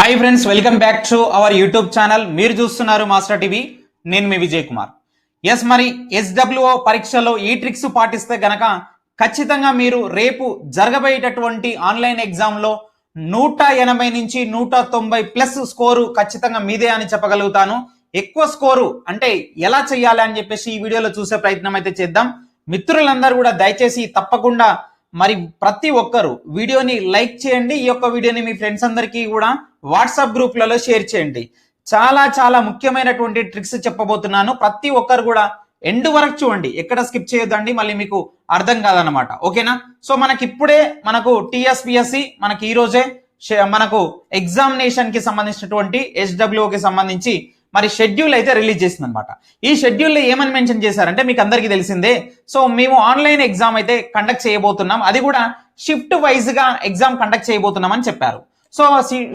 Hi friends welcome back to our YouTube channel మీరు చూస్తున్నారు master TV నేను మీ విజయ్ కుమార్. ఎస్ మరి ఎస్డబ్ల్యూఓ పరీక్షలో ఈ ట్రిక్స్ పాటిస్తే గనక ఖచ్చితంగా మీరు రేపు జరగబోయేటటువంటి ఆన్లైన్ ఎగ్జామ్లో నూట ఎనభై నుంచి నూట తొంభై ప్లస్ స్కోరు ఖచ్చితంగా మీదే అని చెప్పగలుగుతాను. ఎక్కువ స్కోరు అంటే ఎలా చేయాలి అని చెప్పేసి ఈ వీడియోలో చూసే ప్రయత్నం అయితే చేద్దాం. మిత్రులందరూ కూడా దయచేసి తప్పకుండా మరి ప్రతి ఒక్కరు వీడియోని లైక్ చేయండి. ఈ యొక్క వీడియోని మీ ఫ్రెండ్స్ అందరికీ కూడా వాట్సాప్ గ్రూప్లలో షేర్ చేయండి. చాలా చాలా ముఖ్యమైనటువంటి ట్రిక్స్ చెప్పబోతున్నాను. ప్రతి ఒక్కరు కూడా ఎండ్ వరకు చూడండి. ఎక్కడ స్కిప్ చేయొద్దండి. మళ్ళీ మీకు అర్థం కాదనమాట ఓకేనా? సో మనకి ఇప్పుడే మనకు టిఎస్పిఎస్సి మనకి ఈరోజే మనకు ఎగ్జామినేషన్కి సంబంధించినటువంటి ఎస్డబ్ల్యూకి సంబంధించి మరి షెడ్యూల్ అయితే రిలీజ్ చేసింది అనమాట ఈ షెడ్యూల్లో ఏమని మెన్షన్ చేశారంటే మీకు అందరికీ తెలిసిందే. సో మేము ఆన్లైన్ ఎగ్జామ్ అయితే కండక్ట్ చేయబోతున్నాం. అది కూడా షిఫ్ట్ వైజ్గా ఎగ్జామ్ కండక్ట్ చేయబోతున్నాం అని చెప్పారు. సో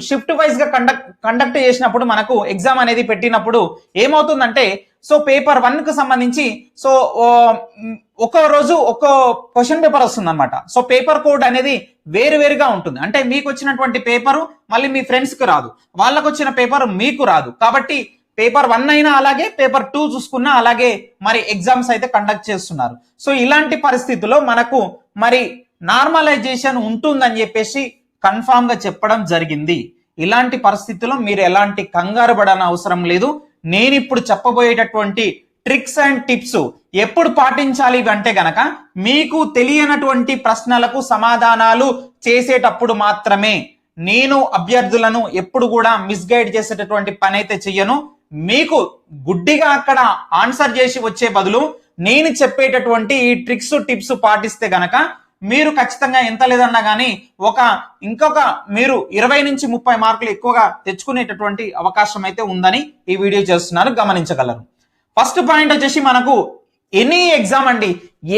షిఫ్ట్ వైజ్గా కండక్ట్ కండక్ట్ చేసినప్పుడు మనకు ఎగ్జామ్ అనేది పెట్టినప్పుడు ఏమవుతుందంటే సో పేపర్ వన్కు సంబంధించి సో ఒక్కో రోజు ఒక్కో క్వశ్చన్ పేపర్ వస్తుంది అనమాట సో పేపర్ కోడ్ అనేది వేరువేరుగా ఉంటుంది. అంటే మీకు వచ్చినటువంటి పేపరు మళ్ళీ మీ ఫ్రెండ్స్కి రాదు. వాళ్ళకు వచ్చిన పేపర్ మీకు రాదు. కాబట్టి పేపర్ వన్ అయినా అలాగే పేపర్ టూ చూసుకున్నా అలాగే మరి ఎగ్జామ్స్ అయితే కండక్ట్ చేస్తున్నారు. సో ఇలాంటి పరిస్థితుల్లో మనకు మరి నార్మలైజేషన్ ఉంటుందని చెప్పేసి కన్ఫామ్గా చెప్పడం జరిగింది. ఇలాంటి పరిస్థితుల్లో మీరు ఎలాంటి కంగారు పడని అవసరం లేదు. నేను ఇప్పుడు చెప్పబోయేటటువంటి ట్రిక్స్ అండ్ టిప్స్ ఎప్పుడు పాటించాలి ఇవి అంటే గనక మీకు తెలియనటువంటి ప్రశ్నలకు సమాధానాలు చేసేటప్పుడు మాత్రమే నేను అభ్యర్థులను ఎప్పుడు కూడా మిస్గైడ్ చేసేటటువంటి పని అయితే చెయ్యను. మీకు గుడ్డిగా అక్కడ ఆన్సర్ చేసి వచ్చే బదులు నేను చెప్పేటటువంటి ఈ ట్రిక్స్ టిప్స్ పాటిస్తే గనక మీరు ఖచ్చితంగా ఎంత లేదన్నా కానీ ఒక ఇంకొక మీరు ఇరవై నుంచి ముప్పై మార్కులు ఎక్కువగా తెచ్చుకునేటటువంటి అవకాశం అయితే ఉందని ఈ వీడియో చేస్తున్నారు గమనించగలరు. ఫస్ట్ పాయింట్ వచ్చేసి మనకు ఎనీ ఎగ్జామ్ అండి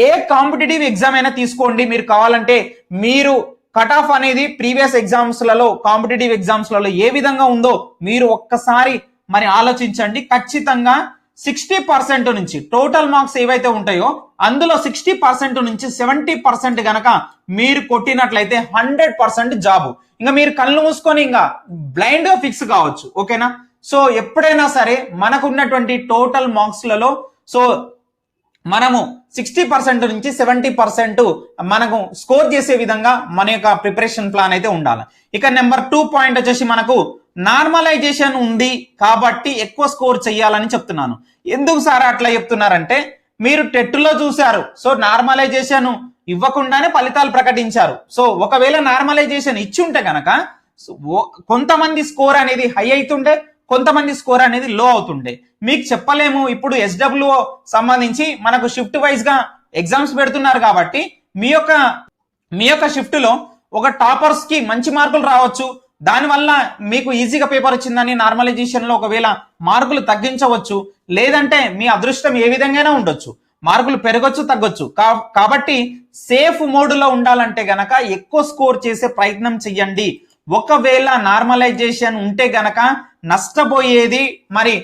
ఏ కాంపిటేటివ్ ఎగ్జామ్ అయినా తీసుకోండి. మీరు కావాలంటే మీరు కట్ ఆఫ్ అనేది ప్రీవియస్ ఎగ్జామ్స్లలో కాంపిటేటివ్ ఎగ్జామ్స్లలో ఏ విధంగా ఉందో మీరు ఒక్కసారి మరి ఆలోచించండి. ఖచ్చితంగా సిక్స్టీ పర్సెంట్ నుంచి టోటల్ మార్క్స్ ఏవైతే ఉంటాయో అందులో సిక్స్టీ పర్సెంట్ నుంచి సెవెంటీ పర్సెంట్ కనుక మీరు కొట్టినట్లయితే హండ్రెడ్ పర్సెంట్ జాబు. ఇంకా మీరు కళ్ళు మూసుకొని ఇంకా బ్లైండ్గా ఫిక్స్ కావచ్చు. ఓకేనా? సో ఎప్పుడైనా సరే మనకు ఉన్నటువంటి టోటల్ మార్క్స్లలో సో మనము సిక్స్టీ పర్సెంట్ నుంచి సెవెంటీ పర్సెంట్ మనకు స్కోర్ చేసే విధంగా మన యొక్క ప్రిపరేషన్ ప్లాన్ అయితే ఉండాలి. ఇక నెంబర్ టూ పాయింట్ వచ్చేసి మనకు నార్మలైజేషన్ ఉంది కాబట్టి ఎక్కువ స్కోర్ చేయాలని చెప్తున్నాను. ఎందుకు సార్ అట్లా చెప్తున్నారంటే మీరు టెట్లో చూశారు సో నార్మలైజేషన్ ఇవ్వకుండానే ఫలితాలు ప్రకటించారు. సో ఒకవేళ నార్మలైజేషన్ ఇచ్చి ఉంటే కనుక కొంతమంది స్కోర్ అనేది హై అవుతుండే కొంతమంది స్కోర్ అనేది లో అవుతుండే. మీకు చెప్పలేము ఇప్పుడు ఎస్డబ్ల్యూఓ సంబంధించి మనకు షిఫ్ట్ వైజ్గా ఎగ్జామ్స్ పెడుతున్నారు కాబట్టి మీ యొక్క మీ యొక్క షిఫ్ట్లో ఒక టాపర్స్కి మంచి మార్కులు రావచ్చు. దానివల్ల మీకు ఈజీగా పేపర్ వచ్చిందని నార్మలైజేషన్లో ఒకవేళ మార్కులు తగ్గించవచ్చు. లేదంటే మీ అదృష్టం ఏ విధంగానే ఉండొచ్చు. మార్కులు పెరగొచ్చు తగ్గొచ్చు. కా- కాబట్టి సేఫ్ మోడ్లో ఉండాలంటే గనక ఎక్కువ స్కోర్ చేసే ప్రయత్నం చెయ్యండి. ఒకవేళ నార్మలైజేషన్ ఉంటే గనక నష్టపోయేది మరి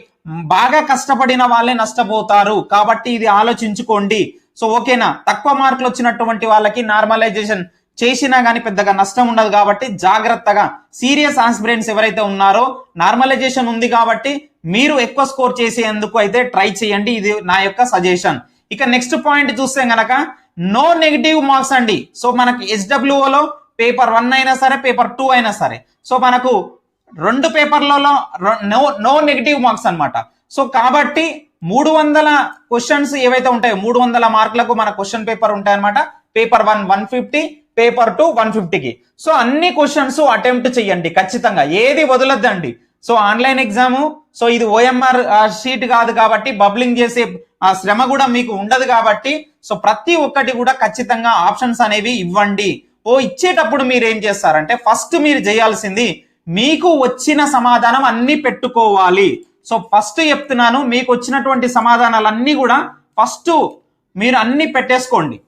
బాగా కష్టపడిన వాళ్ళే నష్టపోతారు. కాబట్టి ఇది ఆలోచించుకోండి. సో ఓకేనా? తక్కువ మార్కులు వచ్చినటువంటి వాళ్ళకి నార్మలైజేషన్ చేసినా కానీ పెద్దగా నష్టం ఉండదు కాబట్టి జాగ్రత్తగా సీరియస్ ఆస్పిరెంట్స్ ఎవరైతే ఉన్నారో నార్మలైజేషన్ ఉంది కాబట్టి మీరు ఎక్కువ స్కోర్ చేసేందుకు అయితే ట్రై చేయండి. ఇది నా యొక్క సజెషన్. ఇక నెక్స్ట్ పాయింట్ చూస్తే గనక నో నెగిటివ్ మార్క్స్ అండి. సో మనకి ఎస్డబ్ల్యూఓలో లో పేపర్ వన్ అయినా సరే పేపర్ టూ అయినా సరే. సో మనకు రెండు పేపర్లలో నో నో నెగిటివ్ మార్క్స్ అనమాట సో కాబట్టి మూడు వందల క్వశ్చన్స్ ఏవైతే ఉంటాయో మూడు వందల మార్కులకు మన క్వశ్చన్ పేపర్ ఉంటాయన్నమాట. Paper one one fifty paper two one ఫిఫ్టీకి. సో అన్ని క్వశ్చన్స్ అటెంప్ట్ చేయండి ఖచ్చితంగా. ఏది వదలద్దండి. సో ఆన్లైన్ ఎగ్జామ్ సో ఇది ఓఎంఆర్ షీట్ కాదు కాబట్టి బబ్లింగ్ చేసే ఆ శ్రమ కూడా మీకు ఉండదు కాబట్టి సో ప్రతి ఒక్కటి కూడా ఖచ్చితంగా ఆప్షన్స్ అనేవి ఇవ్వండి. ఓ ఇచ్చేటప్పుడు మీరు ఏం చేస్తారంటే ఫస్ట్ మీరు చేయాల్సింది మీకు వచ్చిన సమాధానం అన్ని పెట్టుకోవాలి. సో ఫస్ట్ చెప్తున్నాను మీకు వచ్చినటువంటి సమాధానాలన్నీ కూడా ఫస్ట్ మీరు అన్ని పెట్టేసుకోండి.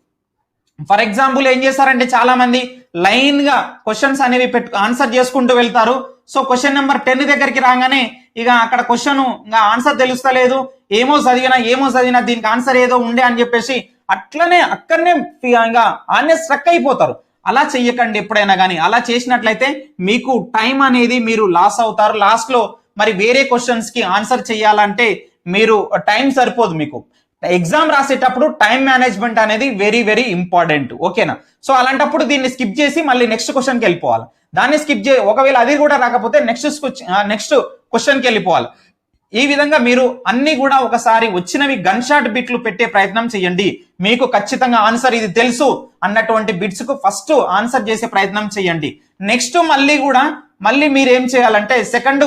ఫర్ ఎగ్జాంపుల్ ఏం చేస్తారంటే చాలా మంది లైన్గా క్వశ్చన్స్ అనేవి పెట్టు ఆన్సర్ చేసుకుంటూ వెళ్తారు. సో క్వశ్చన్ నెంబర్ టెన్ దగ్గరికి రాగానే ఇక అక్కడ క్వశ్చన్ ఇంకా ఆన్సర్ తెలుస్తలేదు ఏమో చదివినా ఏమో చదివినా దీనికి ఆన్సర్ ఏదో ఉండే అని చెప్పేసి అట్లనే అక్కడనే ఫి- ఇంకా ఆన్నే స్ట్రక్ అయిపోతారు. అలా చెయ్యకండి ఎప్పుడైనా కానీ అలా చేసినట్లయితే మీకు టైం అనేది మీరు లాస్ అవుతారు. లాస్ట్లో మరి వేరే క్వశ్చన్స్కి ఆన్సర్ చేయాలంటే మీరు టైం సరిపోదు మీకు. ఎగ్జామ్ రాసేటప్పుడు టైం మేనేజ్మెంట్ అనేది వెరీ వెరీ ఇంపార్టెంట్ ఓకేనా సో అలాంటప్పుడు దీన్ని స్కిప్ చేసి మళ్ళీ నెక్స్ట్ క్వశ్చన్కి వెళ్ళిపోవాలి. దాన్ని స్కిప్ చే ఒకవేళ అది కూడా రాకపోతే నెక్స్ట్ నెక్స్ట్ క్వశ్చన్కి వెళ్ళిపోవాలి. ఈ విధంగా మీరు అన్ని కూడా ఒకసారి వచ్చినవి గన్ షాట్ బిట్లు పెట్టే ప్రయత్నం చేయండి. మీకు ఖచ్చితంగా ఆన్సర్ ఇది తెలుసు అన్నటువంటి బిట్స్కు ఫస్ట్ ఆన్సర్ చేసే ప్రయత్నం చేయండి. నెక్స్ట్ మళ్ళీ కూడా మళ్ళీ మీరు ఏం చేయాలంటే సెకండ్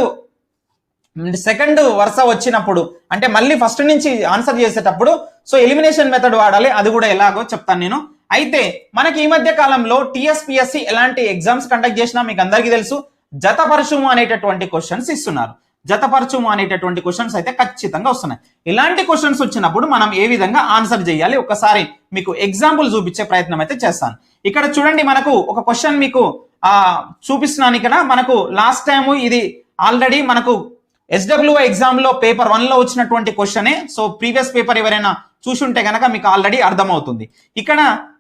సెకండ్ వరుస వచ్చినప్పుడు అంటే మళ్ళీ ఫస్ట్ నుంచి ఆన్సర్ చేసేటప్పుడు సో ఎలిమినేషన్ మెథడ్ వాడాలి. అది కూడా ఎలాగో చెప్తాను నేను. అయితే మనకి ఈ మధ్య కాలంలో టిఎస్పిఎస్సి ఎలాంటి ఎగ్జామ్స్ కండక్ట్ చేసినా మీకు అందరికీ తెలుసు. జతపరచుము అనేటటువంటి క్వశ్చన్స్ ఇస్తున్నారు. జతపరచుము అనేటటువంటి క్వశ్చన్స్ అయితే ఖచ్చితంగా వస్తున్నాయి. ఇలాంటి క్వశ్చన్స్ వచ్చినప్పుడు మనం ఏ విధంగా ఆన్సర్ చేయాలి? ఒకసారి మీకు ఎగ్జాంపుల్ చూపించే ప్రయత్నం అయితే చేస్తాను. ఇక్కడ చూడండి మనకు ఒక క్వశ్చన్ మీకు చూపిస్తున్నాను ఇక్కడ. మనకు లాస్ట్ టైం ఇది ఆల్రెడీ మనకు ఎస్డబ్ల్యూఐ ఎగ్జామ్లో పేపర్ వన్లో వచ్చినటువంటి క్వశ్చనే సో ప్రీవియస్ పేపర్ ఎవరైనా చూసుంటే గనక మీకు ఆల్రెడీ అర్థమవుతుంది. ఇక్కడ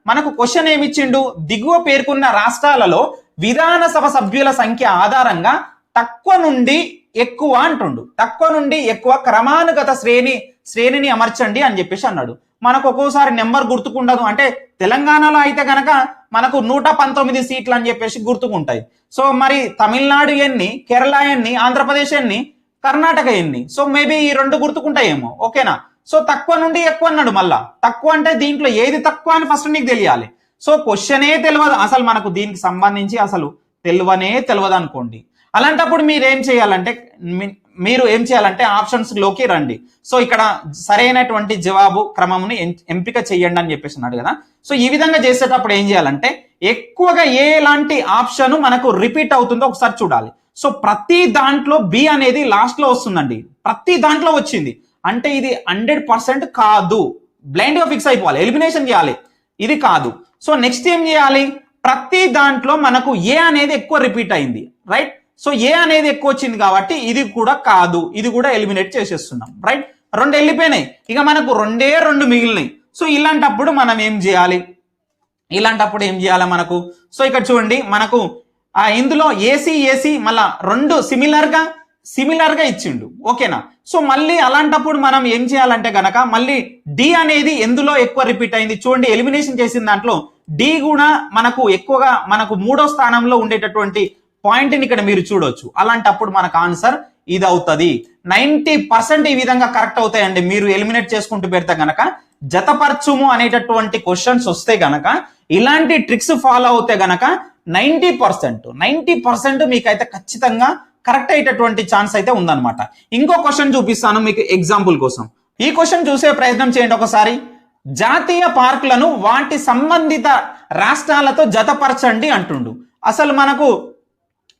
మనకు క్వశ్చన్ ఏమిచ్చిండు? దిగువ పేర్కొన్న రాష్ట్రాలలో విధానసభ సభ్యుల సంఖ్య ఆధారంగా తక్కువ నుండి ఎక్కువ అంటుండు. తక్కువ నుండి ఎక్కువ క్రమానుగత శ్రేణి శ్రేణిని అమర్చండి అని చెప్పేసి అన్నాడు. మనకు ఒక్కోసారి నెంబర్ గుర్తుకుండదు. అంటే తెలంగాణలో అయితే గనక మనకు నూట పంతొమ్మిది సీట్లు అని చెప్పేసి గుర్తుకుంటాయి. సో మరి తమిళనాడు ఎన్ని కేరళ ఎన్ని ఆంధ్రప్రదేశ్ ఎన్ని కర్ణాటక ఎన్ని? సో మేబీ ఈ రెండు గుర్తుకుంటాయేమో. ఓకేనా? సో తక్కువ నుండి ఎక్కువ అన్నాడు మళ్ళా. తక్కువ అంటే దీంట్లో ఏది తక్కువ అని ఫస్ట్ నీకు తెలియాలి. సో క్వశ్చనే తెలియదు అసలు మనకు దీనికి సంబంధించి అసలు తెలియనే తెలియదు అనుకోండి అలాంటప్పుడు మీరు ఏం చేయాలంటే మీరు ఏం చేయాలంటే ఆప్షన్స్లోకి రండి. సో ఇక్కడ సరైనటువంటి జవాబు క్రమముని ఎంపిక చేయండి అని చెప్పేసి అన్నాడు కదా. సో ఈ విధంగా చేసేటప్పుడు ఏం చేయాలంటే ఎక్కువగా ఏలాంటి ఆప్షన్ మనకు రిపీట్ అవుతుందో ఒకసారి చూడాలి. సో ప్రతి దాంట్లో బి అనేది లాస్ట్లో వస్తుందండి. ప్రతి దాంట్లో వచ్చింది. అంటే ఇది హండ్రెడ్ పర్సెంట్ కాదు. బ్లైండ్గా ఫిక్స్ అయిపోవాలి. ఎలిమినేషన్ చేయాలి. ఇది కాదు. సో నెక్స్ట్ ఏం చేయాలి? ప్రతి దాంట్లో మనకు ఏ అనేది ఎక్కువ రిపీట్ అయింది. రైట్? సో ఏ అనేది ఎక్కువ వచ్చింది కాబట్టి ఇది కూడా కాదు. ఇది కూడా ఎలిమినేట్ చేసేస్తున్నాం. రైట్? రెండు వెళ్ళిపోయినాయి. ఇక మనకు రెండే రెండు మిగిలినాయి. సో ఇలాంటప్పుడు మనం ఏం చేయాలి? ఇలాంటప్పుడు ఏం చేయాలి మనకు? సో ఇక్కడ చూడండి. మనకు ఆ ఇందులో ఏసీ ఏసీ మళ్ళా రెండు సిమిలర్గా సిమిలర్గా ఇచ్చిండు. ఓకేనా? సో మళ్ళీ అలాంటప్పుడు మనం ఏం చేయాలంటే గనక మళ్ళీ డి అనేది ఎందులో ఎక్కువ రిపీట్ అయింది? చూడండి ఎలిమినేషన్ చేసిన దాంట్లో డి కూడా మనకు ఎక్కువగా మనకు మూడో స్థానంలో ఉండేటటువంటి పాయింట్ని ఇక్కడ మీరు చూడొచ్చు. అలాంటప్పుడు మనకు ఆన్సర్ ఇది అవుతుంది నైన్టీ పర్సెంట్ ఈ విధంగా కరెక్ట్ అవుతాయండి. మీరు ఎలిమినేట్ చేసుకుంటూ పెడితే గనక జతపరచుము అనేటటువంటి క్వశ్చన్స్ వస్తే గనక ఇలాంటి ట్రిక్స్ ఫాలో అవుతే గనక నైన్టీ పర్సెంట్ నైన్టీ పర్సెంట్ మీకైతే ఖచ్చితంగా కరెక్ట్ అయ్యేటటువంటి ఛాన్స్ అయితే ఉందన్నమాట. ఇంకో క్వశ్చన్ చూపిస్తాను మీకు ఎగ్జాంపుల్ కోసం. ఈ క్వశ్చన్ చూసే ప్రయత్నం చేయండి ఒకసారి. జాతీయ పార్కులను వాటి సంబంధిత రాష్ట్రాలతో జతపరచండి అంటుండు. అసలు మనకు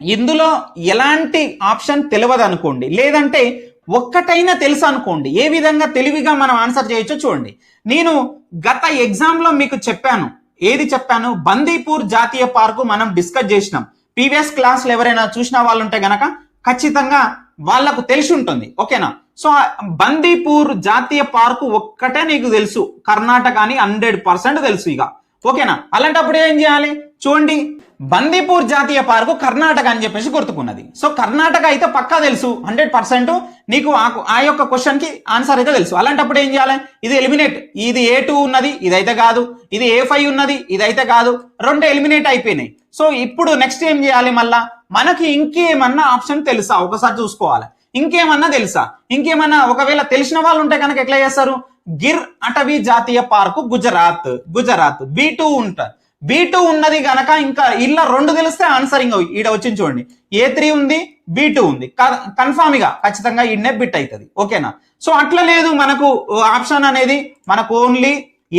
ఇందులో ఎలాంటి ఆప్షన్ తెలియదు అనుకోండి లేదంటే ఒక్కటైనా తెలుసు అనుకోండి ఏ విధంగా తెలివిగా మనం ఆన్సర్ చేయొచ్చో చూడండి. నేను గత ఎగ్జామ్లో మీకు చెప్పాను. ఏది చెప్పాను? బందీపూర్ జాతీయ పార్కు మనం డిస్కస్ చేసినాం. ప్రీవియస్ క్లాస్లో ఎవరైనా చూసిన వాళ్ళు ఉంటే గనక ఖచ్చితంగా వాళ్ళకు తెలిసి ఉంటుంది. ఓకేనా? సో బందీపూర్ జాతీయ పార్కు ఒక్కటే నీకు తెలుసు. కర్ణాటక అని హండ్రెడ్ పర్సెంట్ తెలుసు ఇక. ఓకేనా? అలాంటప్పుడు ఏం చేయాలి? చూడండి బందీపూర్ జాతీయ పార్కు కర్ణాటక అని చెప్పేసి గుర్తుకున్నది. సో కర్ణాటక అయితే పక్కా తెలుసు హండ్రెడ్ పర్సెంట్ నీకు ఆ- ఆ యొక్క క్వశ్చన్కి ఆన్సర్ అయితే తెలుసు. అలాంటప్పుడు ఏం చేయాలి? ఇది ఎలిమినేట్ ఇది ఏ టూ ఉన్నది ఇదైతే కాదు. ఇది ఏ ఫైవ్ ఉన్నది ఇదైతే కాదు. రెండు ఎలిమినేట్ అయిపోయినాయి. సో ఇప్పుడు నెక్స్ట్ ఏం చేయాలి మళ్ళా? మనకి ఇంకేమన్నా ఆప్షన్ తెలుసా? ఒకసారి చూసుకోవాలి. ఇంకేమన్నా తెలుసా? ఇంకేమన్నా ఒకవేళ తెలిసిన వాళ్ళు ఉంటే కనుక ఎట్లా చేస్తారు? గిర్ అటవీ జాతీయ park Gujarat. Gujarat. B two ఉంటారు బీ టూ ఉన్నది గనక ఇంకా ఇలా రెండు తెలిస్తే ఆన్సరింగ్ ఈడ వచ్చింది చూడండి. ఏ త్రీ ఉంది బీ టూ ఉంది. కన్ఫామ్గా ఖచ్చితంగా ఈడనే బిట్ అవుతుంది ఓకేనా? సో అట్లా లేదు మనకు ఆప్షన్ అనేది మనకు ఓన్లీ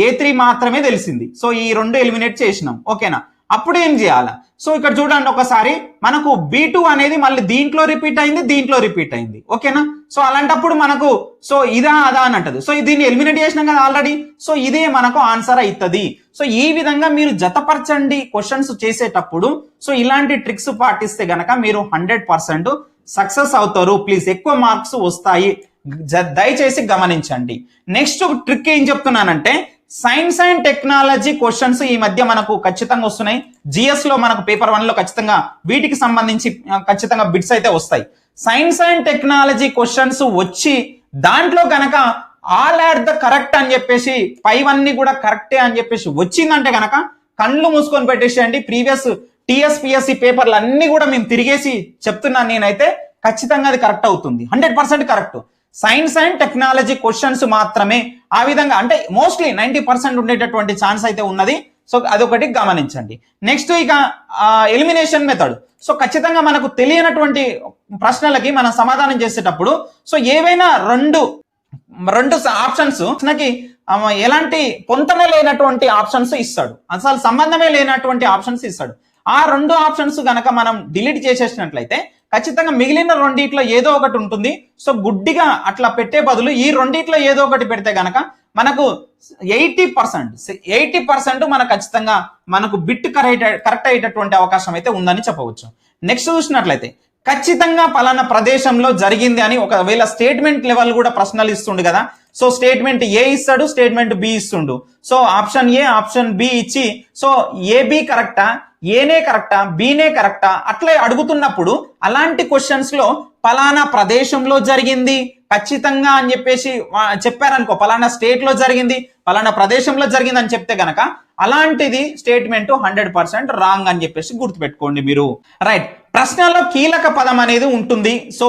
ఏ త్రీ మాత్రమే తెలిసింది. సో ఈ రెండు ఎలిమినేట్ చేసినాం. ఓకేనా? అప్పుడు ఏం చేయాలి? సో ఇక్కడ చూడండి ఒకసారి మనకు బీ టూ అనేది మళ్ళీ దీంట్లో రిపీట్ అయింది దీంట్లో రిపీట్ అయింది. ఓకేనా? సో అలాంటప్పుడు మనకు సో ఇదా అదా అని అంటది. సో దీన్ని ఎలిమినేట్ చేసినాం కదా ఆల్రెడీ సో ఇదే మనకు ఆన్సర్ అవుతుంది సో ఈ విధంగా మీరు జతపరచండి క్వశ్చన్స్ చేసేటప్పుడు. సో ఇలాంటి ట్రిక్స్ పాటిస్తే గనక మీరు హండ్రెడ్ పర్సెంట్ సక్సెస్ అవుతారు. ప్లీజ్ ఎక్కువ మార్క్స్ వస్తాయి. దయచేసి గమనించండి. నెక్స్ట్ ట్రిక్ ఏం చెప్తున్నానంటే సైన్స్ అండ్ టెక్నాలజీ క్వశ్చన్స్ ఈ మధ్య మనకు ఖచ్చితంగా వస్తున్నాయి. జిఎస్లో మనకు పేపర్ వన్లో ఖచ్చితంగా వీటికి సంబంధించి ఖచ్చితంగా బిట్స్ అయితే వస్తాయి. సైన్స్ అండ్ టెక్నాలజీ క్వశ్చన్స్ వచ్చి దాంట్లో కనుక ఆల్ ఆర్ ద కరెక్ట్ అని చెప్పేసి పైవన్నీ కూడా కరెక్టే అని చెప్పేసి వచ్చిందంటే కనుక కళ్ళు మూసుకొని పెట్టేసేయండి. ప్రీవియస్ టిఎస్పిఎస్సి పేపర్లు అన్ని కూడా మేము తిరిగేసి చెప్తున్నాను నేనైతే ఖచ్చితంగా అది కరెక్ట్ అవుతుంది. Hundred percent correct science and technology questions మాత్రమే. ఆ విధంగా అంటే మోస్ట్లీ నైంటీ పర్సెంట్ ఉండేటటువంటి ఛాన్స్ అయితే ఉన్నది. సో అదొకటి గమనించండి. నెక్స్ట్ ఇక ఎలిమినేషన్ మెథడ్ సో ఖచ్చితంగా మనకు తెలియనటువంటి ప్రశ్నలకి మనం సమాధానం చేసేటప్పుడు సో ఏవైనా రెండు రెండు ఆప్షన్స్ మనకి ఎలాంటి పొంతన లేనటువంటి ఆప్షన్స్ ఇస్తాడు. అసలు సంబంధమే లేనటువంటి ఆప్షన్స్ ఇస్తాడు. ఆ రెండు ఆప్షన్స్ గనక మనం డిలీట్ చేసేసినట్లయితే ఖచ్చితంగా మిగిలిన రెండిట్లో ఏదో ఒకటి ఉంటుంది. సో గుడ్డిగా అట్లా పెట్టే బదులు ఈ రెండిట్లో ఏదో ఒకటి పెడితే గనక మనకు ఎయిటీ పర్సెంట్ ఎయిటీ పర్సెంట్ మనకు ఖచ్చితంగా మనకు బిట్ కరెక్ట్ కరెక్ట్ అయ్యేటటువంటి అవకాశం అయితే ఉందని చెప్పవచ్చు. నెక్స్ట్ చూసినట్లయితే ఖచ్చితంగా పలానా ప్రదేశంలో జరిగింది అని ఒకవేళ స్టేట్మెంట్ లెవెల్ కూడా ప్రశ్నలు ఇస్తుండు కదా. సో స్టేట్మెంట్ ఏ ఇస్తాడు స్టేట్మెంట్ బి ఇస్తుండు. So option A option B ఇచ్చి సో ఏ కరెక్టా? ఏనే కరెక్టా బీనే కరెక్టా అట్లా అడుగుతున్నప్పుడు అలాంటి క్వశ్చన్స్లో పలానా ప్రదేశంలో జరిగింది. ఖచ్చితంగా అని చెప్పేసి చెప్పారనుకో పలానా స్టేట్లో జరిగింది పలానా ప్రదేశంలో జరిగింది అని చెప్తే గనక అలాంటిది స్టేట్మెంట్ హండ్రెడ్ పర్సెంట్ రాంగ్ అని చెప్పేసి గుర్తుపెట్టుకోండి మీరు. రైట్ ప్రశ్నలో కీలక పదం అనేది ఉంటుంది. సో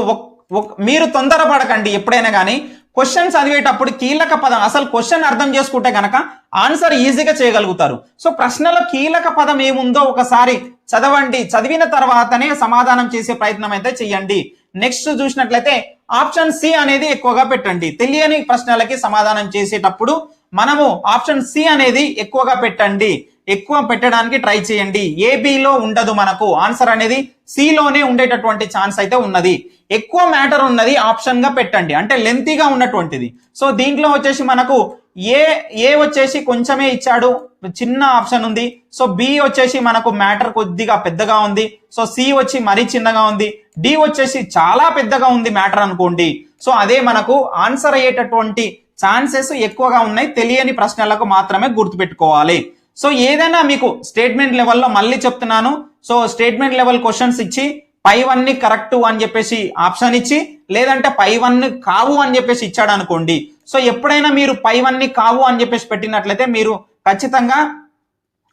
మీరు తొందరపడకండి ఎప్పుడైనా కానీ క్వశ్చన్ చదివేటప్పుడు కీలక పదం అసలు క్వశ్చన్ అర్థం చేసుకుంటే గనక ఆన్సర్ ఈజీగా చేయగలుగుతారు. సో ప్రశ్నలో కీలక పదం ఏముందో ఒకసారి చదవండి. చదివిన తర్వాతనే సమాధానం చేసే ప్రయత్నం అయితే చెయ్యండి. నెక్స్ట్ చూసినట్లయితే ఆప్షన్ సి అనేది ఎక్కువగా పెట్టండి. తెలియని ప్రశ్నలకి సమాధానం చేసేటప్పుడు మనము ఆప్షన్ సి అనేది ఎక్కువగా పెట్టండి. ఎక్కువ పెట్టడానికి ట్రై చేయండి. ఏబిలో ఉండదు మనకు. ఆన్సర్ అనేది సిలోనే ఉండేటటువంటి ఛాన్స్ అయితే ఉన్నది. ఎక్కువ మ్యాటర్ ఉన్నది ఆప్షన్గా పెట్టండి. అంటే లెంతీగా ఉన్నటువంటిది. సో దీంట్లో వచ్చేసి మనకు ఏ ఏ వచ్చేసి కొంచెమే ఇచ్చాడు. చిన్న ఆప్షన్ ఉంది. సో బి వచ్చేసి మనకు మ్యాటర్ కొద్దిగా పెద్దగా ఉంది. సో సి వచ్చి మరీ చిన్నగా ఉంది. డి వచ్చేసి చాలా పెద్దగా ఉంది మ్యాటర్ అనుకోండి. సో అదే మనకు ఆన్సర్ అయ్యేటటువంటి ఛాన్సెస్ ఎక్కువగా ఉన్నాయి. తెలియని ప్రశ్నలకు మాత్రమే గుర్తుపెట్టుకోవాలి. సో ఏదైనా మీకు స్టేట్మెంట్ లెవెల్లో మళ్ళీ చెప్తున్నాను. సో స్టేట్మెంట్ లెవెల్ క్వశ్చన్స్ ఇచ్చి పై వన్ని కరెక్ట్ అని చెప్పేసి ఆప్షన్ ఇచ్చి లేదంటే పై వన్ కావు అని చెప్పేసి ఇచ్చాడు అనుకోండి సో ఎప్పుడైనా మీరు పై వన్ని కావు అని చెప్పేసి పెట్టినట్లయితే మీరు ఖచ్చితంగా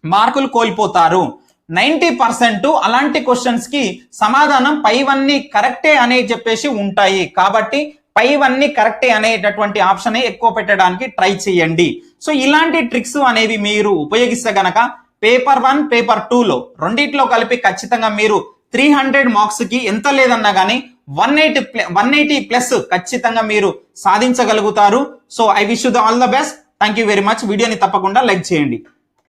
మార్కులు కోల్పోతారు. నైంటీ పర్సెంట్ అలాంటి క్వశ్చన్స్కి సమాధానం పైవన్నీ కరెక్టే అనే చెప్పేసి ఉంటాయి. కాబట్టి పైవన్నీ కరెక్టే అనేటటువంటి ఆప్షన్ ఎక్కువ పెట్టడానికి ట్రై చేయండి. సో ఇలాంటి ట్రిక్స్ అనేవి మీరు ఉపయోగిస్తే గనక పేపర్ వన్ పేపర్ టూలో రెండిట్లో కలిపి ఖచ్చితంగా మీరు త్రీ హండ్రెడ్ మార్క్స్కి ఎంత లేదన్నా కానీ one eighty one eighty plus ఖచ్చితంగా మీరు సాధించగలుగుతారు. So I wish the all the best. Thank you very much. వీడియోని తప్పకుండా లైక్ చేయండి.